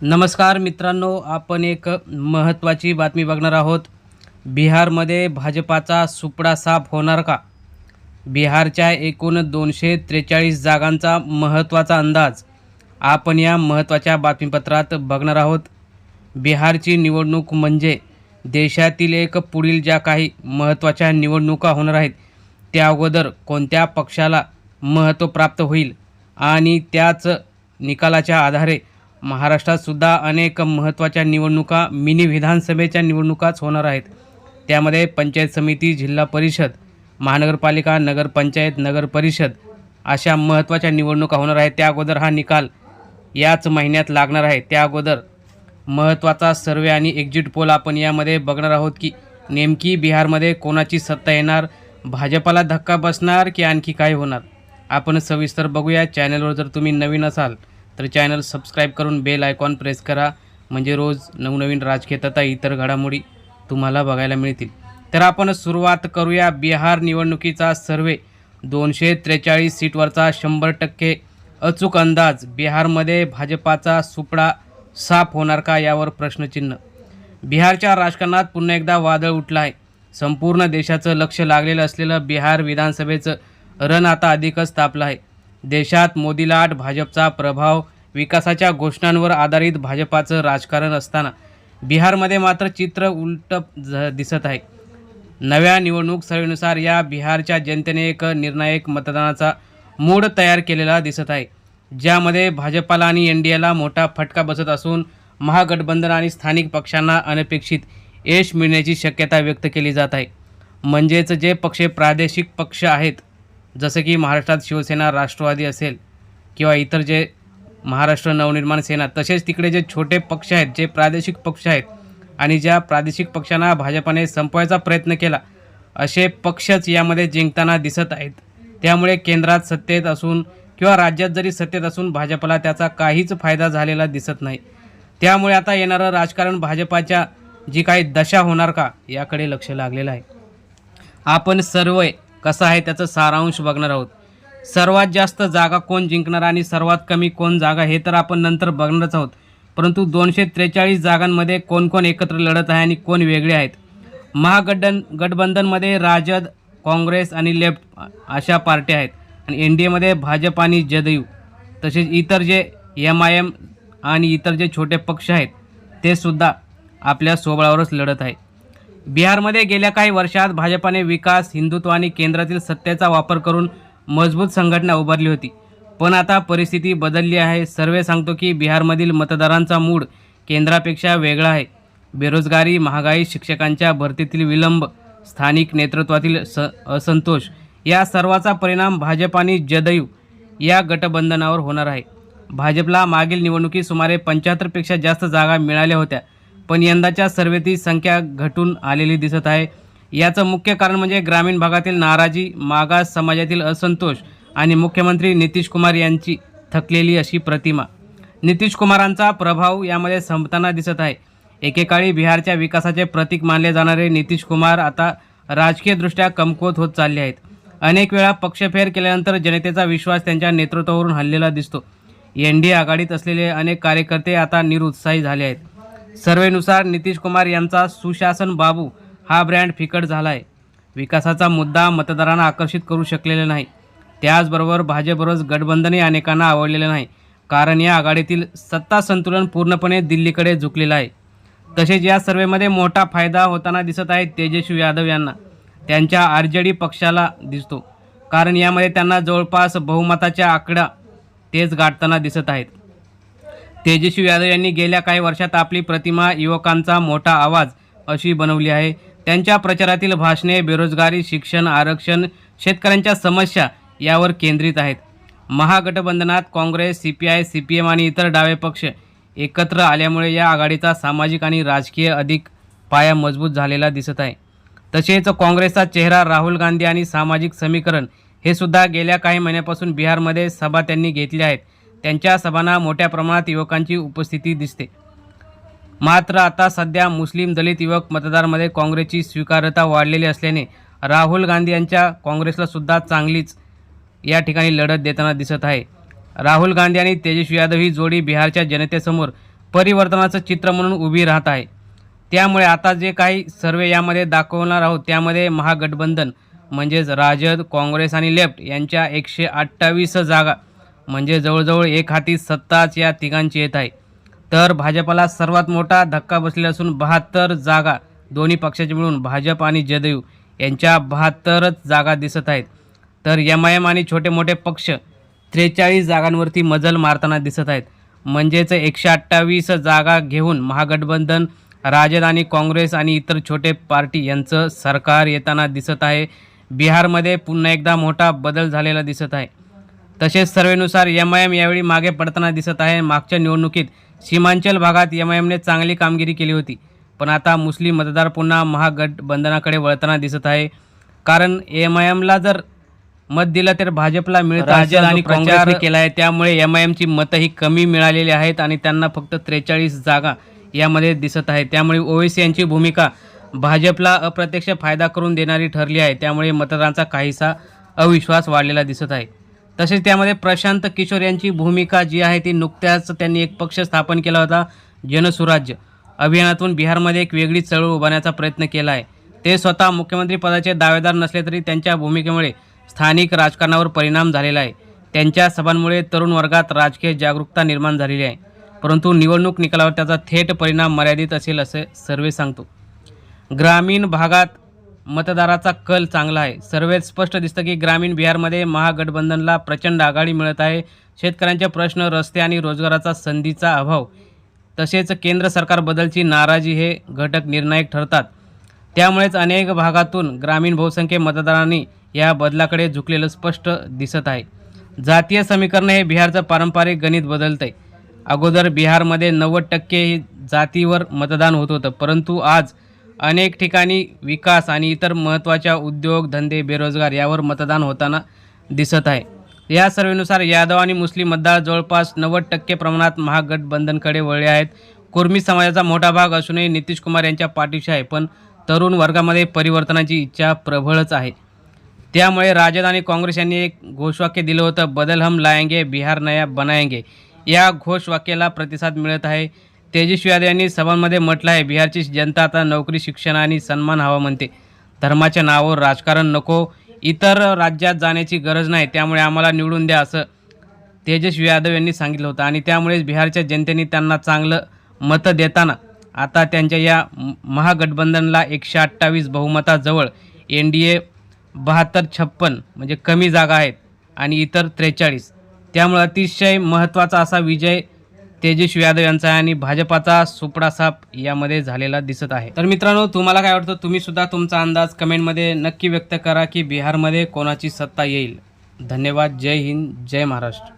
नमस्कार मित्रांनो आपण एक महत्त्वाची बातमी बघणार आहोत. बिहारमध्ये भाजपाचा सुपडा साफ होणार का? बिहारच्या एकूण दोनशे त्रेचाळीस जागांचा महत्त्वाचा अंदाज आपण या महत्त्वाच्या बातमीपत्रात बघणार आहोत. बिहारची निवडणूक म्हणजे देशातील एक पुढील ज्या काही महत्त्वाच्या निवडणुका होणार आहेत त्या अगोदर कोणत्या पक्षाला महत्त्व प्राप्त होईल आणि त्याच निकालाच्या आधारे महाराष्ट्रातसुद्धा अनेक महत्त्वाच्या निवडणुका मिनी विधानसभेच्या निवडणुकाच होणार आहेत. त्यामध्ये पंचायत समिती जिल्हा परिषद महानगरपालिका नगरपंचायत नगर परिषद अशा महत्त्वाच्या निवडणुका होणार आहेत. त्या अगोदर हा निकाल याच महिन्यात लागणार आहे. त्या अगोदर महत्त्वाचा सर्वे आणि एक्झिट पोल आपण यामध्ये बघणार आहोत की नेमकी बिहारमध्ये कोणाची सत्ता येणार भाजपाला धक्का बसणार की आणखी काय होणार? आपण सविस्तर बघूया. चॅनलवर जर तुम्ही नवीन असाल तर चॅनल सबस्क्राईब करून बेल आयकॉन प्रेस करा. म्हणजे रोज नवनवीन राजकीय तथा इतर घडामोडी तुम्हाला बघायला मिळतील. तर आपण सुरुवात करूया. बिहार निवडणुकीचा सर्वे. दोनशे त्रेचाळीस सीटवरचा शंभर टक्के अचूक अंदाज. बिहारमध्ये भाजपाचा सुपडा साफ होणार का यावर प्रश्नचिन्ह. बिहारच्या राजकारणात पुन्हा एकदा वादळ उठलं आहे संपूर्ण देशाचं लक्ष लागलेलं असलेलं बिहार विधानसभेचं रण आता अधिकच तापलं आहे. देशात मोदी लाट भाजपचा प्रभाव विकासाच्या घोषणांवर आधारित भाजपाचं राजकारण असताना बिहारमध्ये मात्र चित्र उलट दिसत आहे. नव्या निवडणूक सर्वेनुसार या बिहारच्या जनतेने एक निर्णायक मतदानाचा मूड तयार केलेला दिसत आहे. ज्यामध्ये भाजपाला आणि एन डी एला मोठा फटका बसत असून महागठबंधन आणि स्थानिक पक्षांना अनपेक्षित यश मिळण्याची शक्यता व्यक्त केली जात आहे. म्हणजेच जे पक्ष प्रादेशिक पक्ष आहेत जसं की महाराष्ट्रात शिवसेना राष्ट्रवादी असेल किंवा इतर जे महाराष्ट्र नवनिर्माण सेना तसेच तिकडे जे छोटे पक्ष आहेत जे प्रादेशिक पक्ष आहेत आणि ज्या प्रादेशिक पक्षांना भाजपाने संपवायचा प्रयत्न केला असे पक्षच यामध्ये जिंकताना दिसत आहेत. त्यामुळे केंद्रात सत्तेत असून किंवा राज्यात जरी सत्तेत असून भाजपला त्याचा काहीच फायदा झालेला दिसत नाही. त्यामुळे आता येणारं राजकारण भाजपाच्या जी काही दशा होणार का याकडे लक्ष लागलेलं आहे. आपण सर्व कसं आहे त्याचा सारांश बघणार आहोत. सर्वात जास्त जागा कोण जिंकणार आणि सर्वात कमी कोण जागा हे तर आपण नंतर बघणारच आहोत. परंतु दोनशे त्रेचाळीस जागांमध्ये कोण कोण एकत्र लढत आहे आणि कोण वेगळे आहेत. महागडन गठबंधनमध्ये राजद काँग्रेस आणि लेफ्ट अशा पार्ट्या आहेत आणि एन डी एमध्ये भाजप आणि जदयू. तसेच इतर जे एम आय एम आणि इतर जे छोटे पक्ष आहेत ते सुद्धा आपल्या सोबळावरच लढत आहे बिहारमध्ये गेल्या काही वर्षात भाजपाने विकास हिंदुत्व आणि केंद्रातील सत्तेचा वापर करून मजबूत संघटना उभारली होती. पण आता परिस्थिती बदलली आहे. सर्वे सांगतो की बिहारमधील मतदारांचा मूड केंद्रापेक्षा वेगळा आहे. बेरोजगारी महागाई शिक्षकांच्या भरतीतील विलंब स्थानिक नेतृत्वातील स असंतोष या सर्वाचा परिणाम भाजप आणि जदयू या गटबंधनावर होणार आहे. भाजपला मागील निवडणुकीत सुमारे पंच्याहत्तरपेक्षा जास्त जागा मिळाल्या होत्या. पण यंदाच्या सर्वेतील संख्या घटून आलेली दिसत आहे. याचं मुख्य कारण म्हणजे ग्रामीण भागातील नाराजी मागास समाजातील असंतोष आणि मुख्यमंत्री नितीश कुमार यांची थकलेली अशी प्रतिमा. नितीश कुमारांचा प्रभाव यामध्ये संपताना दिसत आहे. एकेकाळी बिहारच्या विकासाचे प्रतीक मानले जाणारे नितीश कुमार आता राजकीयदृष्ट्या कमकुवत होत चालले आहेत. अनेक वेळा पक्षफेर केल्यानंतर जनतेचा विश्वास त्यांच्या नेतृत्वावरून हल्लेला दिसतो. एन डी आघाडीत असलेले अनेक कार्यकर्ते आता निरुत्साही झाले आहेत. सर्वेनुसार नितीश कुमार यांचा सुशासन बाबू हा ब्रँड फिकट झाला आहे विकासाचा मुद्दा मतदारांना आकर्षित करू शकलेला नाही. त्याचबरोबर भाजपबरोबर गठबंधनही अनेकांना आवडलेलं नाही. कारण या आघाडीतील सत्ता संतुलन पूर्णपणे दिल्लीकडे झुकलेलं आहे. तसेच या सर्वेमध्ये मोठा फायदा होताना दिसत आहे तेजस्वी यादव यांना. त्यांच्या आर जे डी पक्षाला दिसतो. कारण यामध्ये त्यांना जवळपास बहुमताच्या आकडा तेच गाठताना दिसत आहेत. तेजस्वी यादव यांनी गेल्या काही वर्षात आपली प्रतिमा युवकांचा मोठा आवाज अशी बनवली आहे. त्यांच्या प्रचारातील भाषणे बेरोजगारी शिक्षण आरक्षण शेतकऱ्यांच्या समस्या यावर केंद्रित आहेत. महागठबंधनात Congress C P I C P M आणि इतर डावे पक्ष एकत्र आल्यामुळे या आघाडीचा सामाजिक आणि राजकीय अधिक पाया मजबूत झालेला दिसत आहे. तसेच काँग्रेसचा चेहरा राहुल गांधी आणि सामाजिक समीकरण हे सुद्धा गेल्या काही महिन्यापासून बिहारमध्ये सभा त्यांनी घेतल्या आहेत. त्यांच्या सभांना मोठ्या प्रमाणात युवकांची उपस्थिती दिसते. मात्र आता सध्या मुस्लिम दलित युवक मतदारमध्ये काँग्रेसची स्वीकार्यता वाढलेली असल्याने राहुल गांधी यांच्या काँग्रेसला सुद्धा चांगलीच या ठिकाणी लढत देताना दिसत आहे. राहुल गांधी आणि तेजस्वी यादव ही जोडी बिहारच्या जनतेसमोर परिवर्तनाचं चित्र म्हणून उभी राहत आहे. त्यामुळे आता जे काही सर्वे यामध्ये दाखवणार आहोत त्यामध्ये महागठबंधन म्हणजेच राजद काँग्रेस आणि लेफ्ट यांच्या एकशे अठ्ठावीस जागा म्हणजे जवळजवळ एक हाती सत्ताच या तिघांची येत आहे. तर भाजपला सर्वात मोठा धक्का बसलेला असून बहात्तर जागा दोन्ही पक्षाचे मिळून भाजप आणि जदयू यांच्या बहात्तरच जागा दिसत आहेत. तर एम आय एम आणि छोटे मोठे पक्ष त्रेचाळीस जागांवरती मजल मारताना दिसत आहेत. म्हणजेच एकशे अठ्ठावीस जागा घेऊन महागठबंधन राजद आणि काँग्रेस आणि इतर छोटे पार्टी यांचं सरकार येताना दिसत आहे. बिहारमध्ये पुन्हा एकदा मोठा बदल झालेला दिसत आहे. तसेच सर्वेनुसार एम आय एम यावेळी मागे पडताना दिसत आहे. मागच्या निवडणुकीत सीमांचल भागात एम आय एमने चांगली कामगिरी केली होती. पण आता मुस्लिम मतदार पुन्हा महागठबंधनाकडे वळताना दिसत आहे. कारण एम आय एमला जर मत दिलं तर भाजपला मिळतं आणि काँग्रेसने केला आहे त्यामुळे एम आय एमची मतं ही कमी मिळालेली आहेत आणि त्यांना फक्त त्रेचाळीस जागा यामध्ये दिसत आहे त्यामुळे ओवेसी यांची भूमिका भाजपला अप्रत्यक्ष फायदा करून देणारी ठरली आहे. त्यामुळे मतदारांचा काहीसा अविश्वास वाढलेला दिसत आहे. तसेच त्यामध्ये प्रशांत किशोर यांची भूमिका जी आहे ती नुकत्याच त्यांनी एक पक्ष स्थापन केला होता जनसुराज्य. अभियानातून बिहारमध्ये एक वेगळी चळवळ उभारण्याचा प्रयत्न केला आहे ते स्वतः मुख्यमंत्री पदाचे दावेदार नसले तरी त्यांच्या भूमिकेमुळे स्थानिक राजकारणावर परिणाम झालेला आहे. त्यांच्या सभांमुळे तरुण वर्गात राजकीय जागरूकता निर्माण झालेली आहे. परंतु निवडणूक निकालावर त्याचा थेट परिणाम मर्यादित असेल असे सर्वे सांगतो. ग्रामीण भागात मतदाराचा कल चांगला आहे. सर्वेत स्पष्ट दिसतं की ग्रामीण बिहारमध्ये महागठबंधनला प्रचंड आघाडी मिळत आहे. शेतकऱ्यांचे प्रश्न रस्ते आणि रोजगाराचा संधीचा अभाव. तसेच केंद्र सरकारबद्दलची नाराजी हे घटक निर्णायक ठरतात. त्यामुळेच अनेक भागातून ग्रामीण बहुसंख्य मतदारांनी या बदलाकडे झुकलेलं स्पष्ट दिसत आहे. जातीय समीकरण हे बिहारचं पारंपरिक गणित बदलतंय. अगोदर बिहारमध्ये नव्वद टक्के जातीवर मतदान होत होतं परंतु आज अनेक ठिकाणी विकास आणि इतर महत्त्वाच्या उद्योग धंदे बेरोजगार यावर मतदान होताना दिसत आहे. या सर्वेनुसार यादव आणि मुस्लिम मतदार जवळपास नव्वद टक्के प्रमाणात महागठबंधनकडे वळले आहेत. कुर्मी समाजाचा मोठा भाग असूनही नितीश कुमार यांच्या पाठीशी आहे पण तरुण वर्गामध्ये परिवर्तनाची इच्छा प्रबळच आहे. त्यामुळे राजद आणि काँग्रेस यांनी एक घोषवाक्य दिलं होतं बदल हम लाएंगे बिहार नया बनाएंगे या घोषवाक्याला प्रतिसाद मिळत आहे. तेजस्वी यादव यांनी सभांमध्ये म्हटलं आहे बिहारची जनता आता नोकरी शिक्षण आणि सन्मान हवा म्हणते. धर्माच्या नावावर राजकारण नको इतर राज्यात जाण्याची गरज नाही त्यामुळे आम्हाला निवडून द्या असं तेजस्वी यादव यांनी सांगितलं होतं. आणि त्यामुळेच बिहारच्या जनतेने त्यांना चांगलं मतं देताना आता त्यांच्या या महागठबंधनला एकशे अठ्ठावीस बहुमताजवळ एन डी ए बहात्तर छप्पन म्हणजे कमी जागा आहेत आणि इतर त्रेचाळीस. त्यामुळे अतिशय महत्त्वाचा असा विजय तेजस्वी यादव यांचा आहे आणि भाजपाचा सुपडा साप यामध्ये झालेला दिसत आहे. तर मित्रांनो तुम्हाला काय वाटतं? तुम्ही सुद्धा तुमचा अंदाज कमेंटमध्ये नक्की व्यक्त करा की बिहारमध्ये कोणाची सत्ता येईल. धन्यवाद. जय हिंद. जय महाराष्ट्र.